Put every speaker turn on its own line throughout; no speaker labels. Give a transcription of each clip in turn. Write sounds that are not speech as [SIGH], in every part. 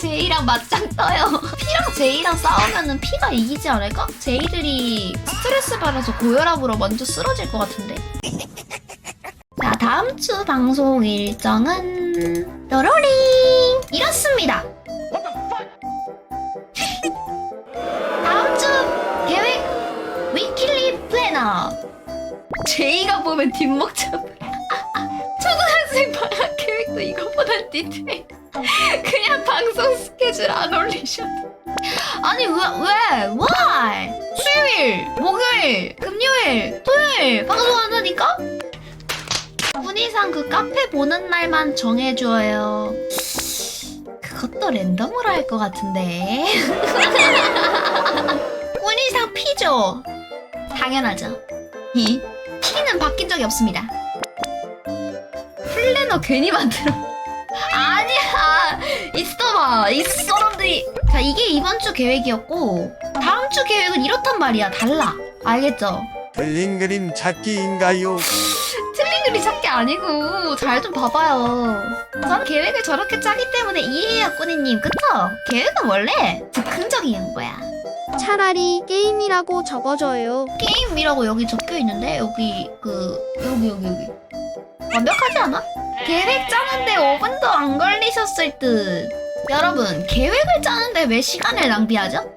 제이랑 맞짱 떠요. P랑 제이랑 싸우면은 P가 이기지 않을까? 제이들이 스트레스 받아서 고혈압으로 먼저 쓰러질 것 같은데. 자, 다음 주 방송 일정은 뾰로링 이렇습니다. 다음 주 계획 위킬리 플래너. 제이가 보면 뒷목 잡. [LAUGHS] 초등학생 방학 계획도 이것보다 디테일. [LAUGHS] 그냥 방송 스케줄 안 올리셔도. 아니 왜 왜? Why? 수요일, 목요일, 금요일, 토요일 방송 안 하니까? 군이상 그 카페 보는 날만 정해줘요. 그것도 랜덤으로 할 것 같은데. [LAUGHS] 군이상 P죠? 당연하죠. 이 P는 바뀐 적이 없습니다. 플래너 괜히 만들어. 아 니야. 있어봐. 이 사람들이. 자, 이게 이번 주 계획이었고, 다음 주 계획은 이렇단 말이야. 달라. 알겠죠?
틀린 그림 찾기인가요?
틀린 글이 찾기 아니고, 잘 좀 봐봐요. 전 계획을 저렇게 짜기 때문에 이해해요, 꾸니님. 그쵸? 계획은 원래 즉흥적인 거야.
차라리 게임이라고 적어줘요.
게임이라고 여기 적혀 있는데, 여기, 그, 여기, 여기, 여기. 완벽하지 않아? 계획 짜는데 5분 걸리셨을 듯. 여러분, 계획을 짜는데 왜 시간을 낭비하죠?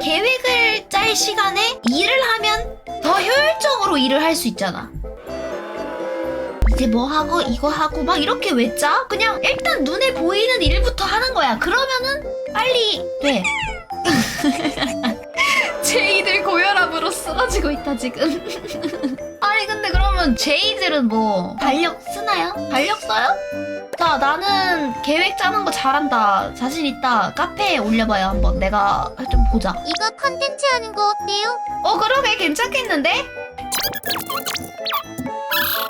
계획을 짤 시간에 일을 하면 더 효율적으로 일을 할 수 있잖아. 이제 뭐 하고 이거 하고 막 이렇게 왜 짜? 그냥 일단 눈에 보이는 일부터 하는 거야. 그러면은 빨리 돼. [LAUGHS] 제이들 고혈압으로 쓰러지고 있다 지금. [LAUGHS] 아니 근데 그러면 제이들은 뭐 달력 쓰나요? 달력 써요? 자 나는 계획 짜는 거 잘한다. 자신 있다. 카페에 올려봐요 한번. 내가 좀 보자.
이거 컨텐츠 하는 거 어때요?
어 그러게. 괜찮겠는데?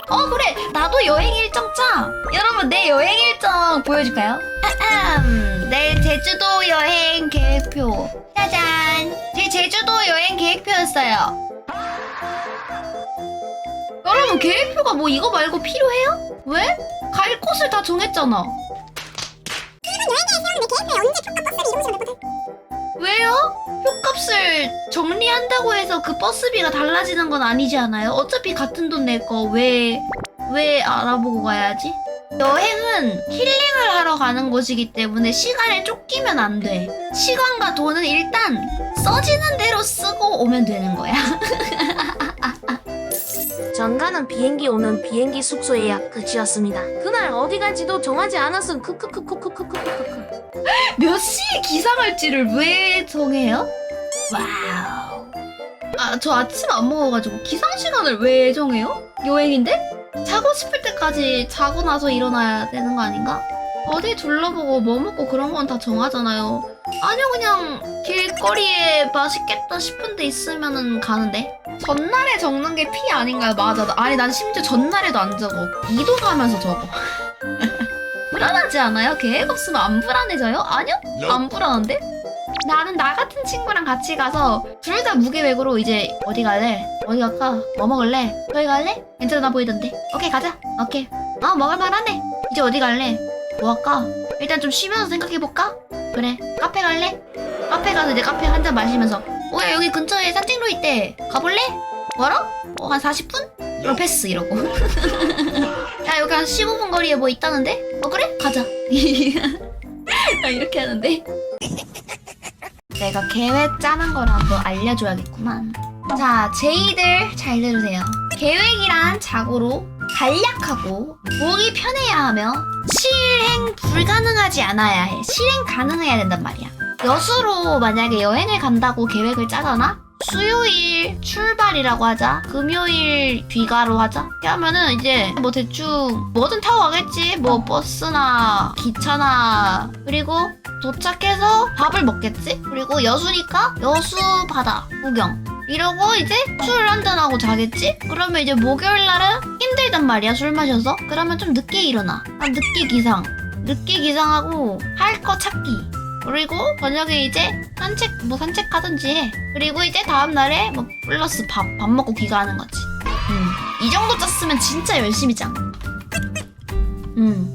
어 그래. 나도 여행 일정 짜. 여러분 내 여행 일정 보여줄까요? 아흠. 내 제주도 여행 계획표. 짜잔. 제 제주도 여행 계획표였어요 여러분 계획표가 뭐 이거 말고 필요해요? 왜? 갈 곳을 다 정했잖아 왜요? 표값을 정리한다고 해서 그 버스비가 달라지는 건 아니지 않아요? 어차피 같은 돈 낼 거 왜, 왜 알아보고 가야지? 여행은 힐링을 하러 가는 곳이기 때문에 시간에 쫓기면 안 돼. 시간과 돈은 일단 써지는 대로 쓰고 오면 되는 거야. [LAUGHS]
전가는 비행기 오면 비행기 숙소 예약 끝이었습니다. 그날 어디 갈지도 정하지 않았음 크크크크크크크크크.
몇 시에 기상할지를 왜 정해요? 와우. 아, 저 아침 안 먹어가지고 기상 시간을 왜 정해요? 여행인데? 자고 싶을 때까지 자고 나서 일어나야 되는 거 아닌가? 어디 둘러보고 뭐 먹고 그런 건 다 정하잖아요. 아니요, 그냥 길거리에 맛있겠다 싶은 데 있으면은 가는데. 전날에 적는 게 피 아닌가요? 맞아. 나- 아니, 난 심지어 전날에도 안 적어. 이도 가면서 적어. [LAUGHS] 불안하지 않아요? 계획 없으면 안 불안해져요? 아니요? 안 불안한데? 나는 나 같은 친구랑 같이 가서 둘 다 무계획으로 이제 어디 갈래? 어디 갈까? 뭐 먹을래? 저기 갈래? 괜찮아 보이던데. 오케이 가자. 오케이. 아 먹을 만하네. 이제 어디 갈래? 뭐 할까? 일단 좀 쉬면서 생각해볼까? 그래. 카페 갈래? 카페 가서 이제 카페 한 잔 마시면서 어, 야, 여기 근처에 산책로 있대. 가볼래? 멀어? 어, 한 40분? 그럼 패스 이러고. [LAUGHS] 야, 여기 한 15분 거리에 뭐 있다는데? 어, 그래? 가자. 나 [LAUGHS] 이렇게 하는데. 내가 계획 짜는 거라도 알려줘야겠구만. 자, 제이들 잘 들으세요. 계획이란 자고로 간략하고 보기 편해야 하며 실행 불가능하지 않아야 해. 실행 가능해야 된단 말이야. 여수로 만약에 여행을 간다고 계획을 짜잖아? 수요일 출발이라고 하자. 금요일 귀가로 하자. 하면은 이제 뭐 대충 뭐든 타고 가겠지. 뭐 버스나 기차나 그리고 도착해서 밥을 먹겠지? 그리고 여수니까 여수 바다 구경. 이러고 이제 술 한잔하고 자겠지? 그러면 이제 목요일 날은 힘들단 말이야 술 마셔서. 그러면 좀 늦게 일어나. 한 늦게 기상. 늦게 기상하고 할 거 찾기. 그리고 저녁에 이제 산책 뭐 산책하든지 해. 그리고 이제 다음 날에 뭐 플러스 밥 밥 먹고 귀가하는 거지. 음. 이 정도 짰으면 진짜 열심히 짜. 음.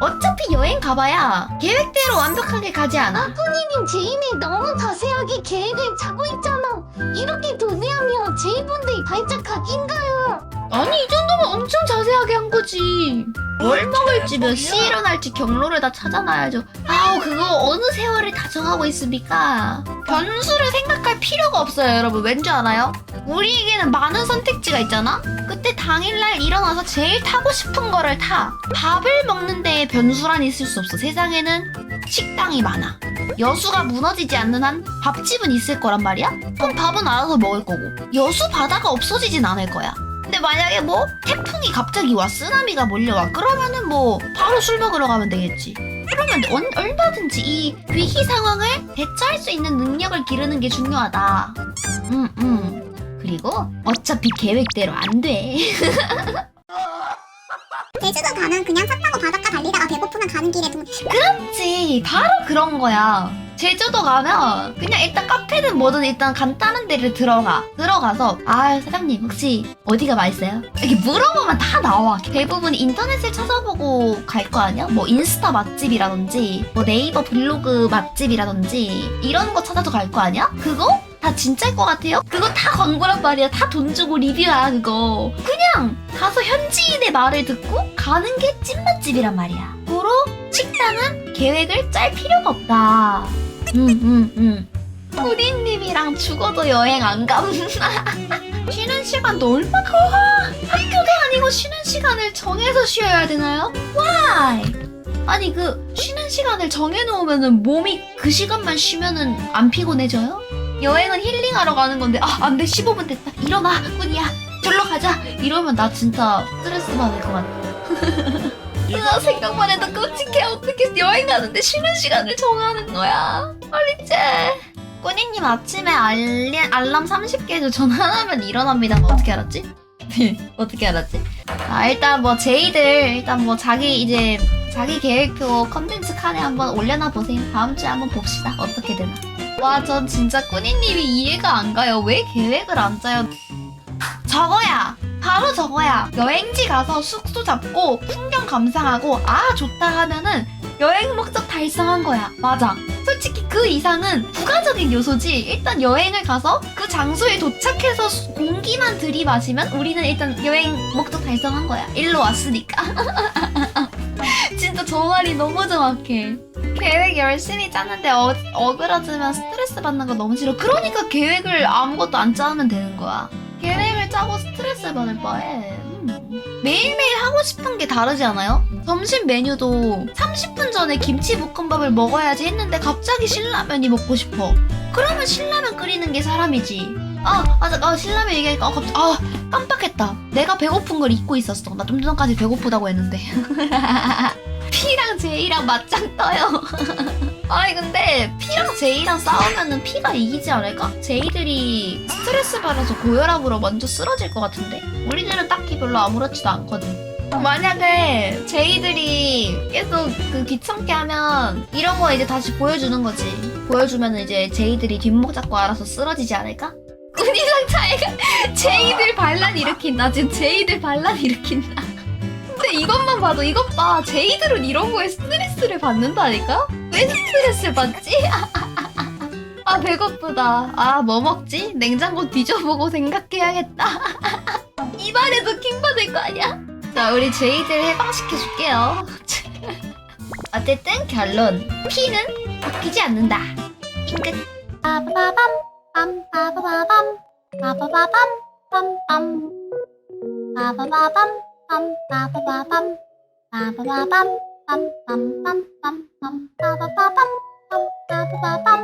어차피 여행 가봐야 계획대로 완벽하게 가지 않아?
님 제인이 너무 자세하게 계획을 짜고 있잖아. 이렇게 도대하면 제이분들이 발작 각인가요?
아니 이 정도면 엄청 자세하게 한 거지. 뭘 먹을지 몇 시에 일어날지 경로를 다 찾아놔야죠. 아우 그거 어느 세월을 다 정하고 있습니까? 변수를 생각할 필요가 없어요 여러분. 왠지 알아요? 우리에게는 많은 선택지가 있잖아? 그때 당일날 일어나서 제일 타고 싶은 거를 타. 밥을 먹는 데에 변수란 있을 수 없어. 세상에는 식당이 많아. 여수가 무너지지 않는 한 밥집은 있을 거란 말이야? 그럼 밥은 알아서 먹을 거고. 여수 바다가 없어지진 않을 거야. 근데 만약에 뭐 태풍이 갑자기 와 쓰나미가 몰려와 그러면은 뭐 바로 술 먹으러 가면 되겠지 그러면 언- 얼마든지 이 위기 상황을 대처할 수 있는 능력을 기르는 게 중요하다 음 음 그리고 어차피 계획대로 안 돼 [LAUGHS]
제주도 가면 그냥 차 타고 바닷가 달리다가 배고프면 가는 길에 동...
그렇지 바로 그런 거야 제주도 가면 그냥 일단 카페든 뭐든 일단 간단한 데를 들어가 들어가서 아 사장님 혹시 어디가 맛있어요? 이렇게 물어보면 다 나와 대부분 인터넷을 찾아보고 갈 거 아니야? 뭐 인스타 맛집이라든지 뭐 네이버 블로그 맛집이라든지 이런 거 찾아서 갈 거 아니야? 그거? 다 진짜일 것 같아요? 그거 다 광고란 말이야 다 돈 주고 리뷰야 그거 그냥 가서 현지인의 말을 듣고 가는 게 찐맛집이란 말이야 고로 식당은 계획을 짤 필요가 없다. 음, 음, 음. 우리님이랑 죽어도 여행 안 감. [LAUGHS] 쉬는 시간도 얼마나 학교도 아니고 쉬는 시간을 정해서 쉬어야 되나요? Why? 아니 그 쉬는 시간을 정해놓으면은 몸이 그 시간만 쉬면은 안 피곤해져요? 여행은 힐링하러 가는 건데 아 안돼 15분 됐다 일어나 꾸니야 절로 가자 이러면 나 진짜 스트레스 받을 것 같아. [LAUGHS] 나 생각만 해도 끔찍해. 어떻게 여행 가는데 쉬는 시간을 정하는 거야? 어리째. 꾸니님 아침에 알리, 알람 30개에서 전화 하면 일어납니다. 너 어떻게 알았지? [LAUGHS] 어떻게 알았지? 아, 일단 뭐 제이들 일단 뭐 자기 이제 자기 계획표 컨텐츠 칸에 한번 올려놔 보세요. 다음 주에 한번 봅시다. 어떻게 되나. 와, 전 진짜 꾸니님이 이해가 안 가요. 왜 계획을 안 짜요? 저거야. 바로 저거야. 여행지 가서 숙소 잡고 풍경 감상하고 아 좋다 하면은 여행 목적 달성한 거야. 맞아. 솔직히 그 이상은 부가적인 요소지. 일단 여행을 가서 그 장소에 도착해서 수- 공기만 들이마시면 우리는 일단 여행 목적 달성한 거야. 일로 왔으니까. [LAUGHS] 진짜 저 말이 너무 정확해. 계획 열심히 짰는데 어, 어그러지면 스트레스 받는 거 너무 싫어. 그러니까 계획을 아무것도 안 짜면 되는 거야. 계획을 짜고 스트레스 받을 바에 음. 매일매일 하고 싶은 게 다르지 않아요? 점심 메뉴도 30분 전에 김치볶음밥을 먹어야지 했는데 갑자기 신라면이 먹고 싶어. 그러면 신라면 끓이는 게 사람이지. 아, 맞아. 아, 신라면 얘기하니까 아, 갑자기 아, 깜빡했다. 내가 배고픈 걸 잊고 있었어. 나 좀 전까지 배고프다고 했는데. [LAUGHS] P랑 J랑 맞짱 떠요. [LAUGHS] 아니 근데 P랑 J랑 싸우면은 P가 이기지 않을까? J들이 스트레스 받아서 고혈압으로 먼저 쓰러질 것 같은데 우리들은 딱히 별로 아무렇지도 않거든. 만약에 J들이 계속 그 귀찮게 하면 이런 거 이제 다시 보여주는 거지. 보여주면 이제 J들이 뒷목 잡고 알아서 쓰러지지 않을까? [LAUGHS] 군이상 차이가 J들 반란 일으킨다. 지금 J들 반란 일으킨다. 근데 이것만 봐도 이것 봐. J들은 이런 거에 스트레스를 받는다니까? 왜 스트레스를 받지? [LAUGHS] 아 배고프다. 아 뭐 먹지? 냉장고 뒤져보고 생각해야겠다. 입안에도 킹 받을 거 아니야? 자 우리 J들 해방시켜줄게요. [LAUGHS] 어쨌든 결론 P는 바뀌지 않는다. 핑끝. 빠바밤 빰 빠바바밤 빠바바밤 빰빰 빠바바밤 빰 빠바바밤 빠바바밤 빰빰빰빰빰 빠바바밤 빰 빠바바밤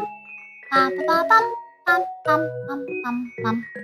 빠바바밤 빰빰빰빰빰